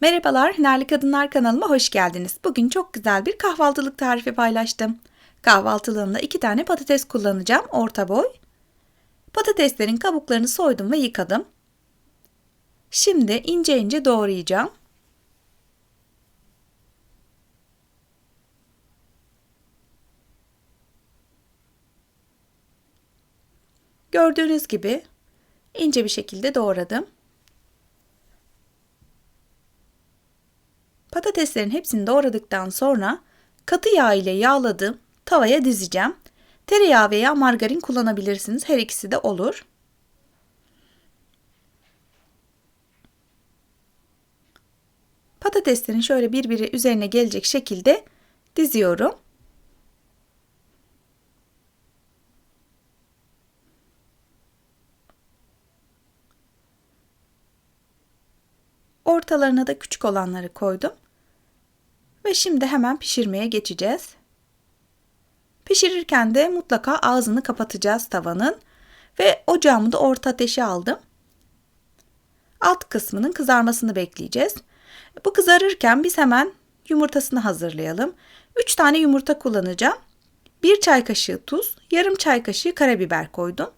Merhabalar, Hünerli Kadınlar kanalıma hoş geldiniz. Bugün çok güzel bir kahvaltılık tarifi paylaştım. Kahvaltılığımda iki tane patates kullanacağım, orta boy. Patateslerin kabuklarını soydum ve yıkadım. Şimdi ince ince doğrayacağım. Gördüğünüz gibi ince bir şekilde doğradım. Patateslerin hepsini doğradıktan sonra katı yağ ile yağladım tavaya dizeceğim. Tereyağı veya margarin kullanabilirsiniz. Her ikisi de olur. Patateslerin şöyle birbiri üzerine gelecek şekilde diziyorum. Ortalarına da küçük olanları koydum. Ve şimdi hemen pişirmeye geçeceğiz. Pişirirken de mutlaka ağzını kapatacağız tavanın ve ocağımı da orta ateşe aldım. Alt kısmının kızarmasını bekleyeceğiz. Bu kızarırken biz hemen yumurtasını hazırlayalım. 3 tane yumurta kullanacağım. 1 çay kaşığı tuz, yarım çay kaşığı karabiber koydum.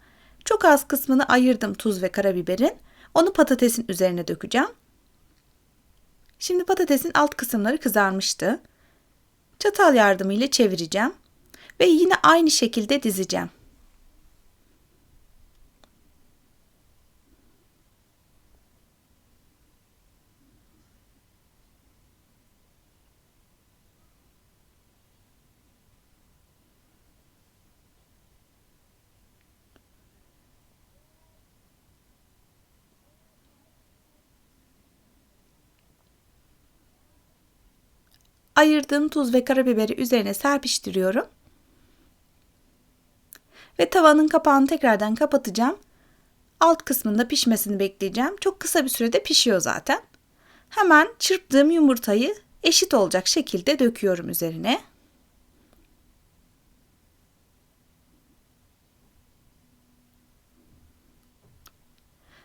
Çok az kısmını ayırdım tuz ve karabiberin. Onu patatesin üzerine dökeceğim. Şimdi patatesin alt kısımları kızarmıştı. Çatal yardımıyla çevireceğim ve yine aynı şekilde dizeceğim. Ayırdığım tuz ve karabiberi üzerine serpiştiriyorum. Ve tavanın kapağını tekrardan kapatacağım. Alt kısmında pişmesini bekleyeceğim. Çok kısa bir sürede pişiyor zaten. Hemen çırptığım yumurtayı eşit olacak şekilde döküyorum üzerine.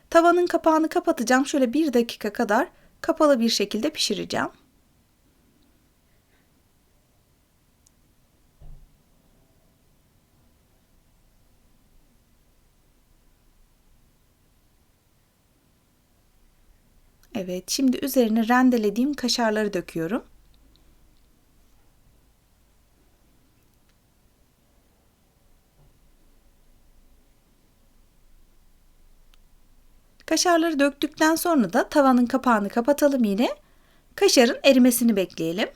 Tavanın kapağını kapatacağım. Şöyle bir dakika kadar kapalı bir şekilde pişireceğim. Evet, şimdi üzerine rendelediğim kaşarları döküyorum. Kaşarları döktükten sonra da tavanın kapağını kapatalım yine. Kaşarın erimesini bekleyelim.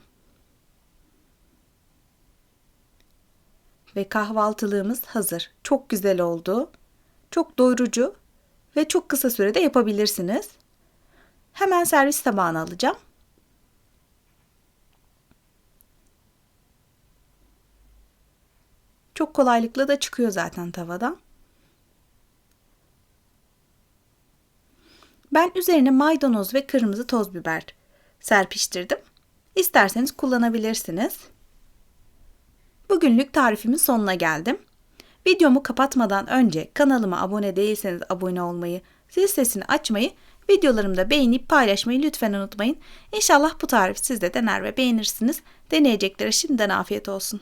Ve kahvaltılığımız hazır. Çok güzel oldu. Çok doyurucu ve çok kısa sürede yapabilirsiniz. Hemen servis tabağına alacağım. Çok kolaylıkla da çıkıyor zaten tavadan. Ben üzerine maydanoz ve kırmızı toz biber serpiştirdim. İsterseniz kullanabilirsiniz. Bugünlük tarifimin sonuna geldim. Videomu kapatmadan önce kanalıma abone değilseniz abone olmayı, zil sesini açmayı Videolarımı da beğenip paylaşmayı lütfen unutmayın. İnşallah bu tarif siz de dener ve beğenirsiniz. Deneyeceklere şimdiden afiyet olsun.